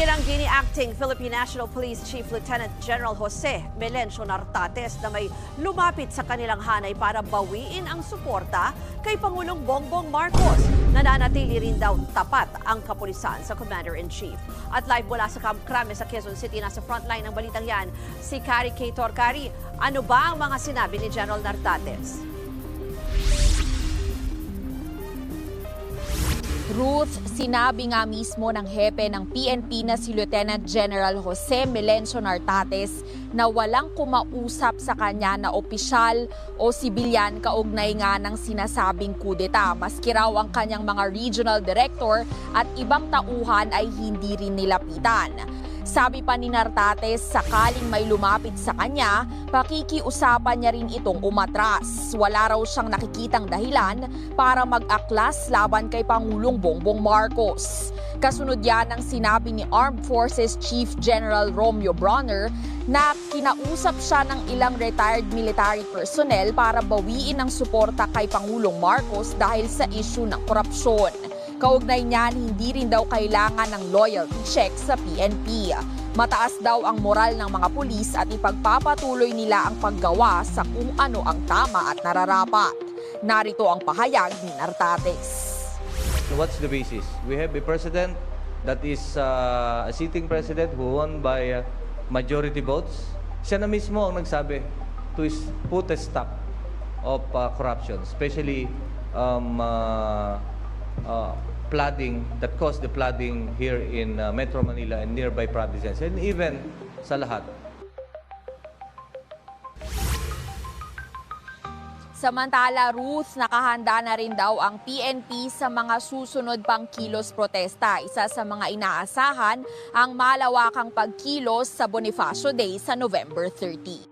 Tinanggi ni Acting Philippine National Police Chief Lieutenant General Jose Melencio Nartates na may lumapit sa kanilang hanay para bawiin ang suporta kay Pangulong Bongbong Marcos. Nananatili rin daw tapat ang kapulisan sa Commander-in-Chief. At live mula sa Camp Crame sa Quezon City, nasa frontline ng balitang yan, si Kari K. Torcari. Ano ba ang mga sinabi ni General Nartates? Ruth, sinabi nga mismo ng hepe ng PNP na si Lieutenant General Jose Melencio Nartates na walang kumausap sa kanya na opisyal o sibilyan kaugnay nga ng sinasabing kudeta. Maski raw ang kanyang mga regional director at ibang tauhan ay hindi rin nilapitan. Sabi pa ni Nartates, sakaling may lumapit sa kanya, pakikiusapan niya rin itong umatras. Wala raw siyang nakikitang dahilan para mag-aklas laban kay Pangulong Bongbong Marcos. Kasunod yan ang sinabi ni Armed Forces Chief General Romeo Bronner na kinausap siya ng ilang retired military personnel para bawiin ang suporta kay Pangulong Marcos dahil sa issue ng korupsyon. Kaugnay niyan, hindi rin daw kailangan ng loyalty check sa PNP. Mataas daw ang moral ng mga pulis at ipagpapatuloy nila ang paggawa sa kung ano ang tama at nararapat. Narito ang pahayag ni Nartates. What's the basis? We have a president that is uh, a sitting president who won by uh, majority votes. Siya na mismo ang nagsabi to is put a stop of uh, corruption, especially um, uh, uh, flooding that caused the flooding here in uh, Metro Manila and nearby provinces and even sa lahat. Samantala, Ruth, nakahanda na rin daw ang PNP sa mga susunod pang kilos protesta. Isa sa mga inaasahan ang malawakang pagkilos sa Bonifacio Day sa November 30.